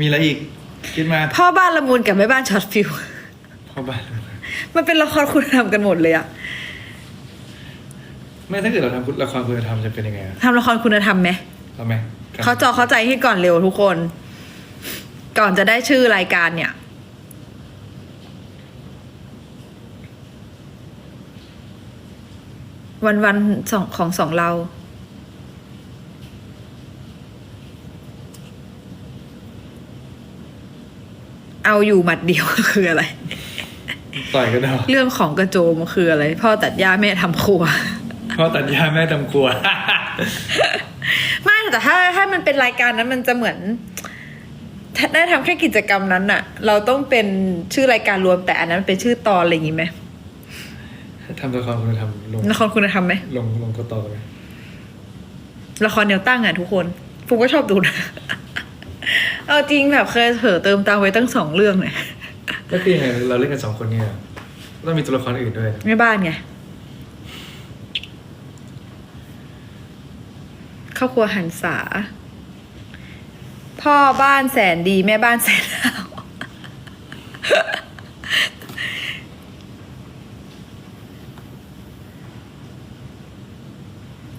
มีอะไรอีกคิดมาพ่อบ้านละมุนกับแม่บ้านช็อตฟิว พ่อบ้าน มันเป็นละครคุณธรรมกันหมดเลยอะแม่ถ้าเกิดเราทำละครคุณธรรมจะเป็นยังไงอะทำละครคุณธรรมไหมเอาไหมครับเขาจอเข้าใจให้ก่อนเร็วทุกคน ก่อนจะได้ชื่อรายการเนี่ย วันวันๆสองของสองเรา เอาอยู่หมัดเดียวคืออะไรต่อยกันเอาเรื่องของกระโจมคืออะไร พ่อตัดหญ้าแม่ทำครัว พ่อตัดยาแม่ทำครัวไม่แต่ถ้าถ้ามันเป็นรายการนั้นมันจะเหมือนถ้าได้ทำแค่กิจกรรมนั้นอะเราต้องเป็นชื่อรายการรวมแต่อันนั้นเป็นชื่อตอนอะไรอย่างงี้ไหม ทำละครคุณธรรมลงละครคุณธรรมไหมลงลงก็ต่อไหมละครแนวตั้งอะทุกคนฟุกก็ชอบดูนะเอาจริงแบบเคยเผลอเติมตังค์ไว้ตั้งสองเรื่องเลยก็คือยังไงเราเล่นกันสองคนเนี่ยต้องมีตัวละครอื่นด้วยแม่บ้านไงครอบครัวหันษา พ่อบ้านแสนดีแม่บ้านแสนเอา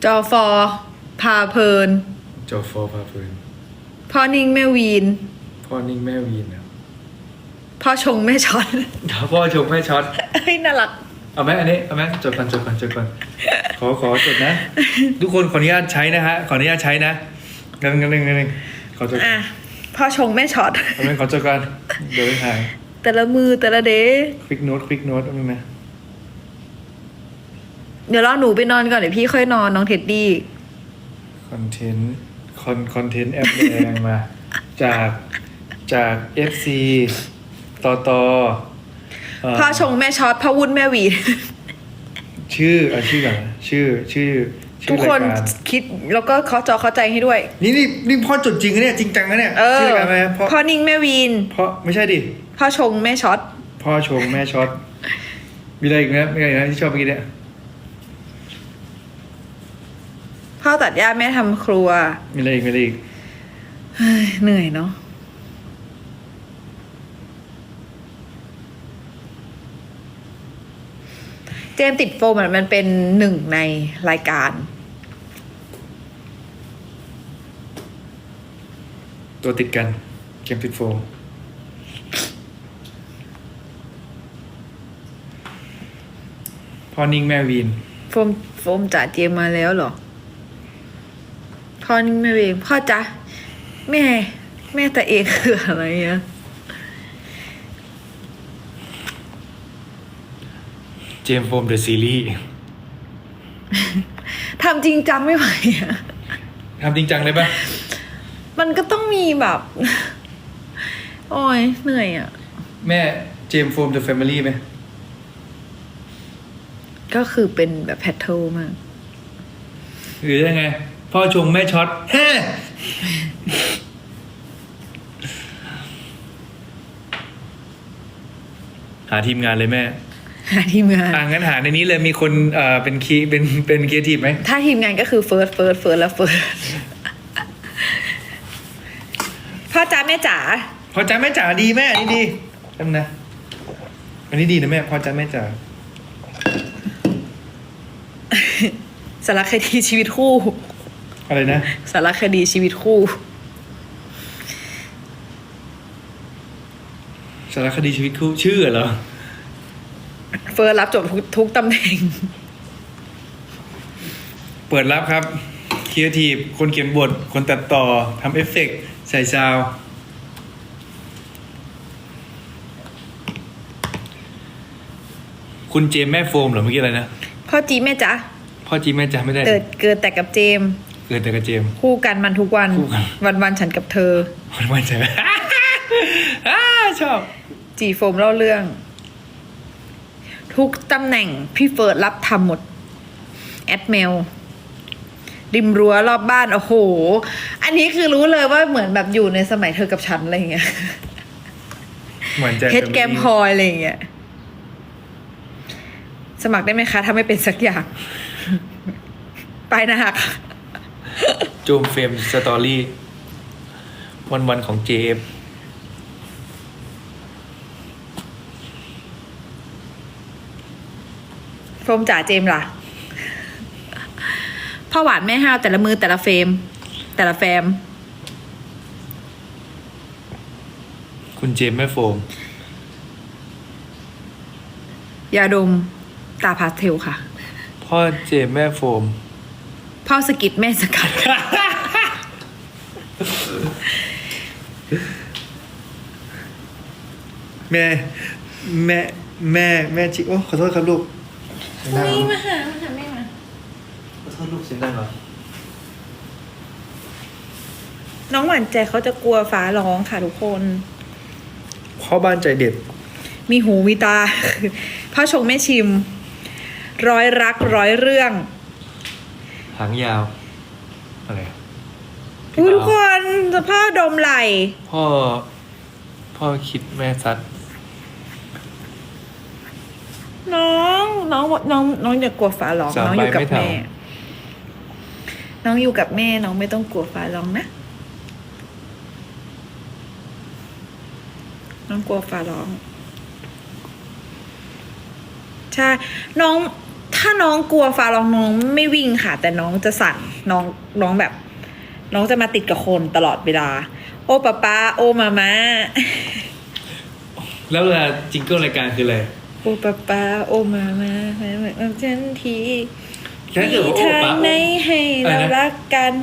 จอฟอพาเพลิน จอฟอพาฟืนพ่อนิ่งแม่วีน พ่อนิ่งแม่วีนนะพ่อชงแม่ช้อนเดี๋ยวพ่อชมแม่ช็อตเฮ้ยน่ารัก เอาไหมอันนี้เอาไหมจดก่อนจดก่อนจดก่อนขอขอจดนะ ทุกคนขออนุญาตใช้นะฮะขออนุญาตใช้นะกันกันหนึ่งกันหนึ่งขอจดอะพ่อชงแม่ช็อตเอาไหมขอจดก่อนเดี๋ยวไปถ่ายแต่ละมือแต่ละเดย์ควิกโน้ตควิกโน้ตเอาไหมนะ เดี๋ยวรอหนูไปนอนก่อนเดี๋ยวพี่ค่อยนอนน้องเท็ดดี้ คอนเทนต์คอนคอนเทนต์แอปแดงมา จากจาก FC ต่อต่อเอ่อพ่อชงแม่ช็อตพ่อวุ่นแม่หวีดชื่อเอาชื่อก่อนนะชื่อชื่อชื่ทุอกคนรายการคิดแล้วก็เขาจอเข้าใจให้ด้วย นี่นี่นี่พ่อจดจริงนะเนี่ยจริงจังนะเนี่ยเออชื่อรายการอะไรนะพ่อพ่อนิ่งแม่วีนพ่อไม่ใช่ดิพ่อชงแม่ช็อตพ่อชงแม่ช็อตมีอะไรอีกนะมีอะไรอีกนะที่ชอบเมื่อกี้เนี่ย พ่อตัดหญ้าแม่ทำครัว มีอะไรอีกมีอะไรอีกเฮ้ยเหนื่อยเนาะเจมส์ติดโฟมอะมันเป็นหนึ่งในรายการ ตัวติดกันเกมติดโฟมพ่อนิ่งแม่วีน โฟมโฟมจ่าเจมส์มาแล้วเหรอ พ่อนิ่งแม่เอง พ่อจ๊ะแม่ แม่แต่เองคืออะไรอะเจมส์โฟมเดอะซีรีส์ทำจริงจังไม่ไหวอะทำจริงจังเลยปะมันก็ต้องมีแบบ โอ้ยเหนื่อยอะแม่เจมส์โฟมเดอะแฟมิลี่ไหมก็คือเป็นแบบแพทเทิลมาก หรือยังไง พ่อชงแม่ช็อตแฮ่หาทีมงานเลยแม่ หาทีมงาน อ่างั้นหาในนี้เลยมีคนเอ่อเป็นคีเป็นเป็นครีเอทีฟไหม ถ้าทีมงานก็คือเฟิร์สเฟิร์สเฟิร์สแล้วเฟิร์สพ่อจ๋าแม่จ๋าพอใจแม่จ๋าดีแม่อันนี้ดีจำนะ อันนี้ดีนะแม่ พอใจแม่จ๋าสารคดีชีวิตคู่ อะไรนะ สารคดีชีวิตคู่ สารคดีชีวิตคู่ชื่อเหรอ เฟิร์สรับจบทุกทุกตำแหน่ง เปิดรับครับครีเอทีฟคนเขียนบท คนตัดต่อทำเอฟเฟกต์ใส่ซาวด์คุณเจมส์แม่โฟมเหรอเมื่อกี้อะไรนะ พ่อจีแม่จ๋าพ่อจีแม่จ๋าไม่ได้ เกิดเกิดแต่กับเจมส์ เกิดแต่กับเจมส์ คู่กันมันทุกวัน คู่กัน วันวันๆฉันกับเธอมันมันใจไหม อ่าชอบ จีโฟมเล่าเรื่อง ทุกตำแหน่งพี่เฟิร์สรับทำหมด แอดเมล ริมรั้วรอบบ้าน โอ้โห อันนี้คือรู้เลยว่าเหมือนแบบอยู่ในสมัยเธอกับฉันอะไรอย่างเงี้ย เหมือนใจเพชรแกมพลอยอะไรอย่างเงี้ย สมัครได้ไหมคะ ถ้าไม่เป็นสักอย่าง ไปนะค่ะ จูมเฟรมสตอรี่ วันวันๆของเจฟโฟมจ๋าเจมส์ล่ะพ่อหวานแม่ห้าวแต่ละมือแต่ละเฟรม แต่ละแฟม คุณเจมแม่โฟม ยาดมตาพาสเทลค่ะ พ่อเจมแม่โฟม พ่อสกิดแม่สกัด แม่ แม่ แม่ แม่ชิโอ้ขอโทษครับลูกเสียงดังเหรอมาหามาหาแม่มาขอโทษลูกเสียงดังเหรอน้องหวานใจเขาจะกลัวฟ้าร้องค่ะทุกคน พ่อบ้านใจเด็ด มีหูมีตา พ่อชงแม่ชิม ร้อยรักร้อยเรื่อง หางยาว อะไรอะอุ้ยทุกคนพ่อดมไหล พ่อ พ่อคิดแม่ซัด น้องน้องน้องน้องอย่ากลัวฟ้าร้องสามน้องใบอยู่กับไม่ เท่าแม่น้องอยู่กับแม่น้องไม่ต้องกลัวฟ้าร้องนะ น้องกลัวฟ้าร้อง ใช่ น้อง ถ้าน้องกลัวฟ้าร้องน้องไม่วิ่งค่ะ แต่น้องจะสั่นน้องน้องแบบ น้องจะมาติดกับคนตลอดเวลา โอป้าป้าโอมามาแล้วเวลาจิงเกิลรายการคืออะไร โอป้าป้าโอมามาให้เหมือนฉันทีถ้าเกิดว่าโอทางปะไหนให้อะไรเรานะรักกัน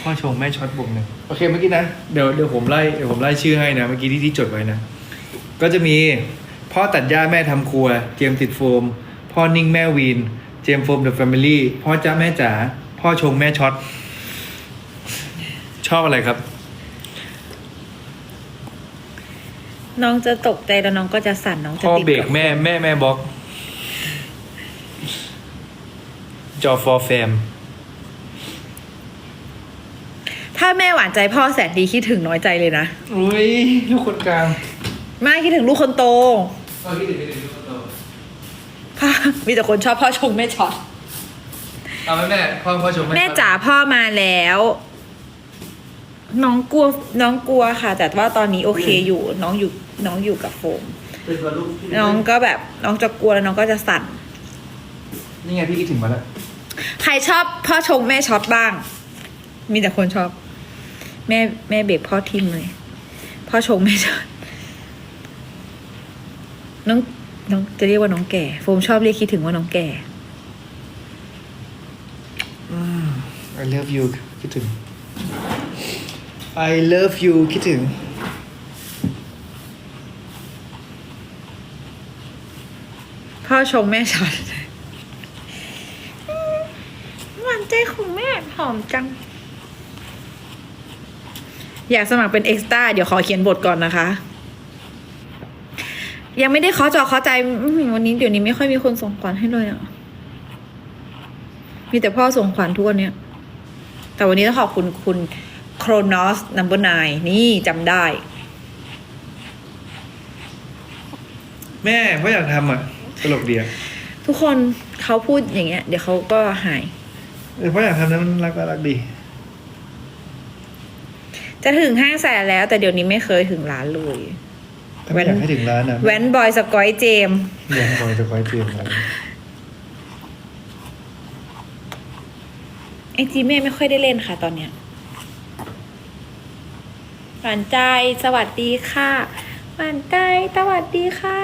พ่อชงแม่ช็อตบวกหนึ่งโอเคเมื่อกี้นะ เดี๋ยวเดี๋ยวผมไล่เดี๋ยวผมไล่ชื่อให้นะ เมื่อกี้ที่ที่จดไว้นะ ก็จะมี พ่อตัดหญ้าแม่ทำครัว เจมส์ติดโฟม พ่อนิ่งแม่วีน เจมส์โฟมเดอะแฟมิลี่พ่อจ้าแม่จ๋าพ่อชงแม่ช็อต ชอบอะไรครับ น้องจะตกใจแล้วน้องก็จะสั่นน้องจะพ่อติดเบรกกับแม่แม่แม่บล็อก จอฟอร์แฟม ถ้าแม่หวานใจพ่อแสนดีคิดถึงน้อยใจเลยนะ อุ้ยลูกคนกลาง ไม่คิดถึงลูกคนโต พ่อคิดถึงคิดถึงลูกคนโตพ่อมีแต่คนชอบพ่อชงแม่ช็อตเอาไหมแม่พ่อพ่อชงแม่จ๋าพ่อมาแล้ว น้องกลัวน้องกลัวค่ะ แต่ว่าตอนนี้โอเคอยู่ น้องอยู่น้องอยู่กับโฟม เป็นตัวลูกพี่น้องก็แบบน้องจะกลัวแล้วน้องก็จะสั่น นี่ไงพี่คิดถึงมาแล้วใครชอบพ่อชงแม่ช็อตบ้าง มีแต่คนชอบ แม่แม่เบรกพ่อทิมเลย พ่อชงแม่ช็อต น้องน้องจะเรียกว่าน้องแก่ โฟมชอบเรียกคิดถึงว่าน้องแก่ I love you คิดถึง I love you คิดถึง พ่อชงแม่ช็อตหวานใจของแม่หอมจัง อยากสมัครเป็นเอ็กซ์ต้าเดี๋ยวขอเขียนบทก่อนนะคะ ยังไม่ได้เคาะจอเคาะใจอื้อหือวันนี้เดี๋ยวนี้ไม่ค่อยมีคนส่งขวัญให้เลยอะ มีแต่พ่อส่งขวัญทุกวันเนี้ย แต่วันนี้ต้องขอบคุณคุณ Chronos Number Nine นี่จำได้ แม่พ่ออยากทำอะตลกดีอะทุกคนเขาพูดอย่างเงี้ย เดี๋ยวเขาก็หายเออพ่ออยากทำนะมันรักก็รักดี จะถึงห้างแสนแล้ว แต่เดี๋ยวนี้ไม่เคยถึงร้านเลย ถ้าไม่อยากให้ถึงร้านอะแว้นบอยสกอยเจมส์อยากคอยจะคอยเตรียมอะไรไอจีแม่ไม่ค่อยได้เล่นค่ะตอนเนี้ยหวานใจสวัสดีค่ะหวานใจสวัสดีค่ะ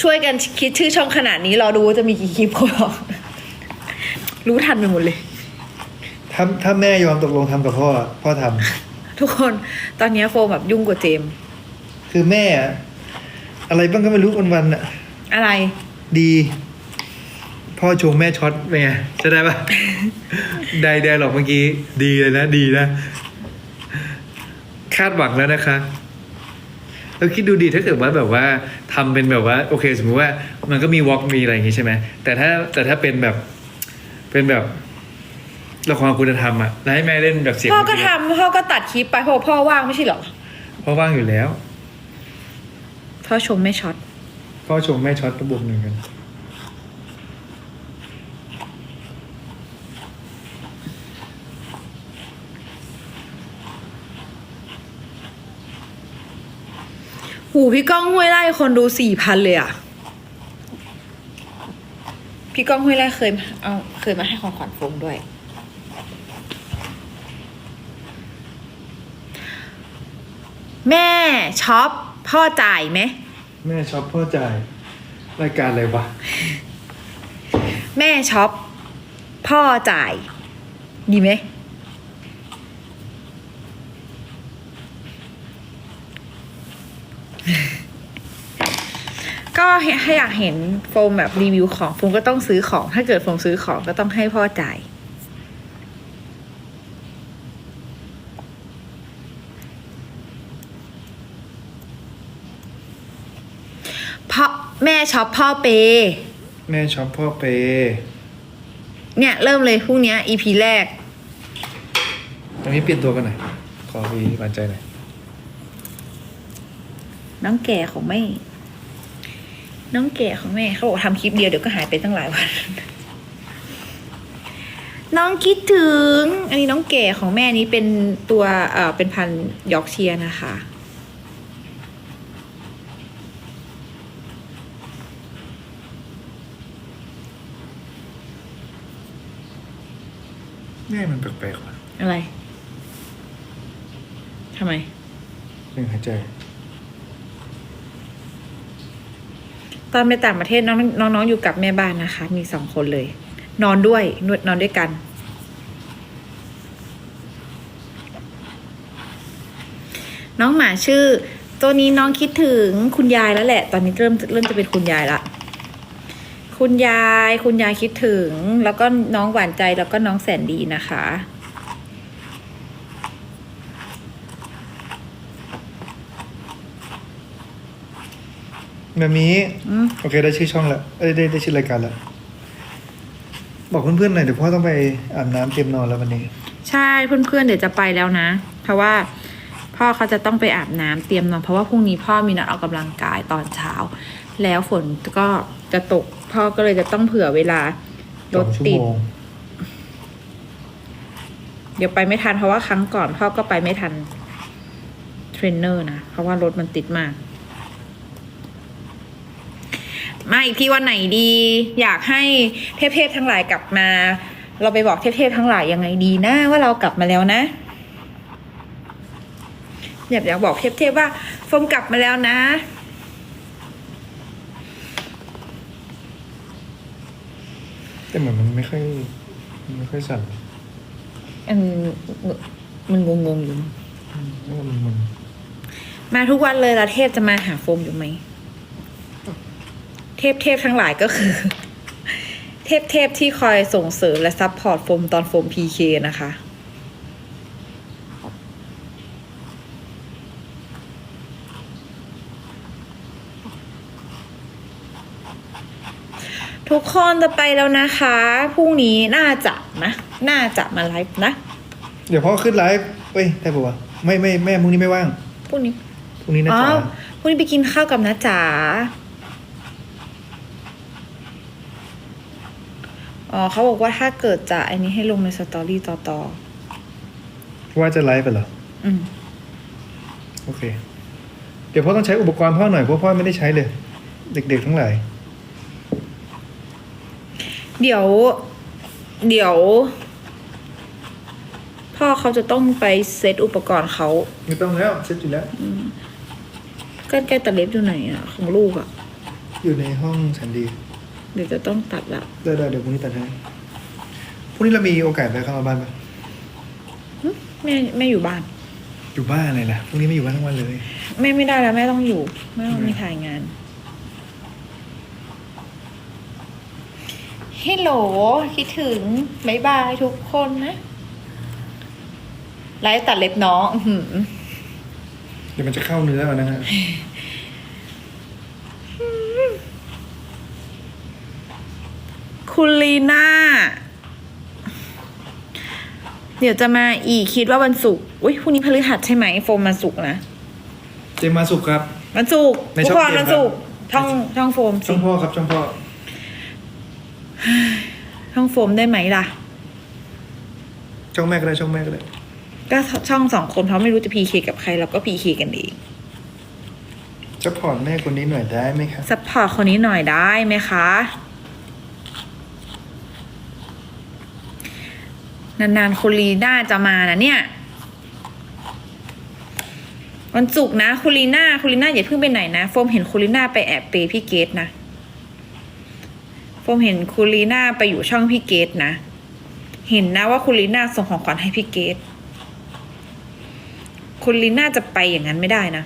ช่วยกันคิดชื่อช่องขนาดนี้รอดูว่าจะมีกี่คลิปเขาบอกรู้ทันไปหมดเลย ถ้าถ้าแม่ยอมตกลงทำกับพ่อ พ่อท ทุกคนตอนเนี้ยโฟมแบบยุ่งกว่าเจมส์ำคือแม่อะอะไรบ้างก็ไม่รู้วันๆอะอะไร ดี พ่อชงแม่ช็อตเป็นไงจะได้ปะ ได้ได้หรอกเมื่อกี้ ดีเลยนะดีนะ คาดหวังแล้วนะคะแล้วคิดดูดีถ้าเกิดว่าแบบว่าทำเป็นแบบว่า โอเค สมมติว่ามันก็มีวอล์กมีอะไรอย่างงี้ใช่ไหมแต่ถ้าแต่ถ้าเป็นแบบ เป็นแบบ ละครคุณธรรมอะแล้วให้แม่เล่นแบบเสียงพ่อก็เมื่ทำพ่อก็ตัดคลิปไปเพราะว่าพ่อว่างไม่ใช่เหรอเพราะว่างอยู่แล้วพ่อชมไม่ช็อตพ่อชมแม่ช็อตระบวกหนึ่งกัน หูพี่ก้องห้วยไร่คนดูสี่พันเลยอะ พี่ก้องห้วยไร่เคยมาเอาเคยมาให้ของขวัญฟงด้วย แม่ช็อปพ่อจ่ายไหม แม่ช็อปพ่อจ่ายรายการอะไรวะแม่ช็อปพ่อจ่าย ดีไหม ก็ให้อยากเห็นโฟมแบบรีวิวของโฟมก็ต้องซื้อของ ถ้าเกิดโฟมซื้อของก็ต้องให้พ่อจ่าย พ่อแม่ช็อปพ่อเปย์แม่ช็อปพ่อเปย์เนี่ยเริ่มเลยพรุ่งเนี้ย EP แรกตอนนี้เปลี่ยนตัวกันหน่อย ขอมีหวานใจหน่อย น้องแก่ของแม่ น้องแก่ของแม่เขาบอกทำคลิปเดียวเดี๋ยวก็หายไปตั้งหลายวัน น้องคิดถึง อันนี้น้องแก่ของแม่นี้เป็นตัวเอ่อเป็นพันธุ์ยอร์กเชียร์นะคะ แม่มันแปลกๆว่ะอะไร ทำไมหนึ่งหายใจ ตอนไปต่างประเทศน้องน้องน้องอยู่กับแม่บ้านนะคะ มีสองคนเลย นอนด้วยนวดนอนด้วยกัน น้องหมาชื่อ ตัวนี้น้องคิดถึงคุณยายแล้วแหละ ตอนนี้เริ่มเริ่มจะเป็นคุณยายละ คุณยาย คุณยายคิดถึง แล้วก็น้องหวานใจแล้วก็น้องแสนดีนะคะ แบบนี้อืม โอเคได้ชื่อช่องแล้วเอ้ยได้ได้ชื่อรายการแล้ว บอกเพื่อนๆหน่อยเดี๋ยวพ่อต้องไปอาบน้ำเตรียมนอนแล้ววันนี้ ใช่เพื่อนๆเดี๋ยวจะไปแล้วนะ เพราะว่าพ่อเขาจะต้องไปอาบน้ำเตรียมนอนเพราะว่าพรุ่งนี้พ่อมีนัดออกกำลังกายตอนเช้า แล้วฝนก็จะตกพ่อก็เลยจะต้องเผื่อเวลารถติด เดี๋ยวไปไม่ทันเพราะว่าครั้งก่อนพ่อก็ไปไม่ทันเทรนเนอร์นะ เพราะว่ารถมันติดมาก มาอีกทีวันไหนดี อยากให้เทพๆทั้งหลายกลับมา เราไปบอกเทพๆทั้งหลายยังไงดีนะว่าเรากลับมาแล้วนะอยากอยากบอกเทพๆว่าฟมกลับมาแล้วนะ แต่เหมือนมันไม่ค่อยมันไม่ค่อยสั่นอันมันงงๆอยู่อืมมันมันมาทุกวันเลยแล้วเทพจะมาหาโฟมอยู่ไหม เทพเทพทั้งหลายก็คือ เทพเทพที่คอยส่งเสริมและซัพพอร์ตโฟมตอนโฟมพีเคนะคะ ทุกคนจะไปแล้วนะคะพรุ่งนี้น่าจะนะน่าจะมาไลฟ์นะ เดี๋ยวพ่อขึ้นไลฟ์เอ้ยได้ปะวะไม่ไม่แม่พรุ่งนี้ไม่ว่างพรุ่งนี้พรุ่งนี้นะอ๋อจ๊ะพรุ่งนี้ไปกินข้าวกับน้าจ๋าอ๋อเขาบอกว่าถ้าเกิดจะอันนี้ให้ลงในสตอรี่ต่อต่อว่าจะไลฟ์ไปเหรออืม โอเค เดี๋ยวพ่อต้องใช้อุปกรณ์พ่อหน่อยเพราะพ่อไม่ได้ใช้เลย เด็กๆทั้งหลาย เดี๋ยว เดี๋ยว พ่อเขาจะต้องไปเซตอุปกรณ์เขาไม่ต้องแล้วเสร็จอยู่แล้วก็แก้ตัดเล็บอยู่ไหนอะของลูกอะอยู่ในห้องสันดีเดี๋ยวจะต้องตัดละได้ได้เดี๋ยวพรุ่งนี้ตัดให้พรุ่งนี้เรามีโอกาสไปเข้ามาบ้านปะหึแม่แม่อยู่บ้าน อยู่บ้านเลยล่ะพรุ่งนี้ไม่อยู่บ้านทั้งวันเลย แม่ไม่ได้แล้วแม่ต้องอยู่แม่ต้องมีถ่ายงาน ฮัลโหลคิดถึงบายบายทุกคนนะไลฟ์ตัดเล็บน้องอื้อหือเดี๋ยวมันจะเข้าเนื้อเอานะฮะ คุณลีน่า เดี๋ยวจะมาอีกคิดว่าวันศุกร์อุ้ยพรุ่งนี้พฤหัสใช่ไหมโฟมมาศุกร์นะ เจมมาสุขครับ วันศุกร์ในทุกช่องวันเกมวันศุกร์ครับช่องช่องโฟมช่สิองพ่อครับช่องพ่อ ช่องโฟมได้ไหมล่ะ ช่องแม่ก็ได้ช่องแม่ก็ได้ก็ช่องสองคนเขาไม่รู้จะพีเคกับใครเราก็พีเคกันเองจะผ่อนแม่คนนี้หน่อยได้ไหมครับซัพพอร์ตคนนี้หน่อยได้ไหมคะ นานๆคุณลีน่าจะมานะเนี่ยวันศุกร์นะคุณลีน่าคุณลีน่าอย่าเพิ่งไปไหนนะ โฟมเห็นคุณลีน่าไปแอบเปย์พี่เกตนะ โฟมเห็นคุณลีน่าไปอยู่ช่องพี่เกตนะ เห็นนะว่าคุณลีน่าส่งของขวัญให้พี่เกต คุณลีน่าจะไปอย่างนั้นไม่ได้นะ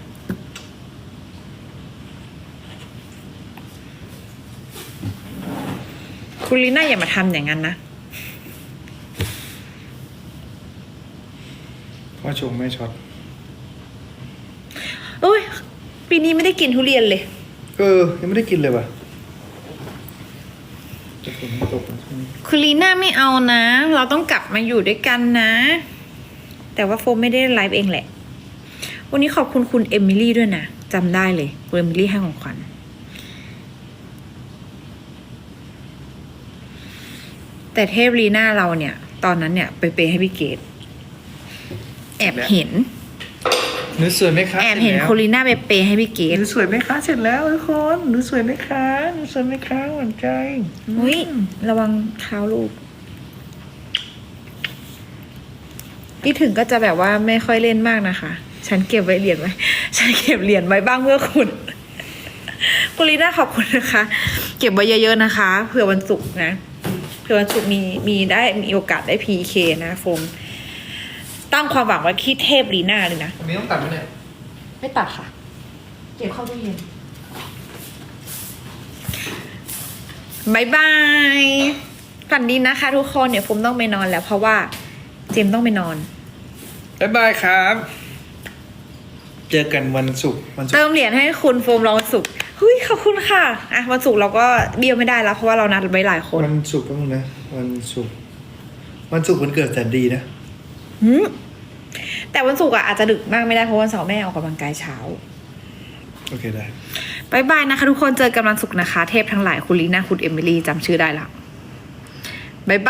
คุณลีน่าอย่ามาทำอย่างนั้นนะ พ่อชงแม่ช็อตโอ้ย ปีนี้ไม่ได้กินทุเรียนเลย เออ ยังไม่ได้กินเลยว่ะ จะฝนตกนะช่วงนี้คุณลีน่าไม่เอานะ เราต้องกลับมาอยู่ด้วยกันนะ แต่ว่าโฟมไม่ได้ไลฟ์เองแหละ วันนี้ขอบคุณคุณเอมิลี่ด้วยนะจำได้เลยคุณเอมิลี่ให้ของขวัญแต่เทพลีน่าเราเนี่ย ตอนนั้นเนี่ย ไปเปย์ให้พี่เกดแอบเห็น หนูสวยไหมคะแอบเห็นสร็จแล้วคุณลีน่าไปเปย์ให้พี่เกหดนูสวยไหมคะเสร็จแล้วทุกคนหนูสวยไหมคะหนูสวยไหมคะหวานใจอุ้ยระวังเท้าลูกพี่ถึงก็จะแบบว่าไม่ค่อยเล่นมากนะคะ ฉันเก็บไว้เหรียญไว้ ฉันเก็บเหรียญไว้บ้างเพื่อคุณคุณลีน่าขอบคุณนะคะ เก็บไว้เยอะๆนะคะ เผื่อวันศุกร์นะ เผื่อวันศุกร์มีมีได้มีโอกาสได้พีเคนะโฟม ตั้งความหวังไว้ที่เทพลีน่าเลยนะวันนี้ต้องตัดไหมเนี่ย ไม่ตัดค่ะ เก็บเข้าตู้เย็นบายบายฝันดีนะคะ ทุกคนเดี๋ยวผมต้องไปนอนแล้ว เพราะว่าเจมส์ต้องไปนอน บ๊ายบายครับ เจอกันวันศุกร์วันศุกเติร์มเหรียญให้คุณโฟมรอวันศุกร์เฮ้ยขอบคุณค่ะ อะวันศุกร์เราก็เบี้ยวไม่ได้แล้ว เพราะว่าเรานัดไว้หลายคน วันศุกร์ก็มึงนะ วันศุกร์วันศุกร์วันเกิดแสนดีนะ หืม แต่วันศุกร์อะอาจจะดึกมากไม่ได้เพราะวันเสาร์แม่ออกกำลังกายเช้าโอเคได้บายบายนะคะ ทุกคนเจอกันวันศุกร์นะคะ เทพทั้งหลายคุณลีน่าคุณเอมิลี่จำชื่อได้ละบายบาย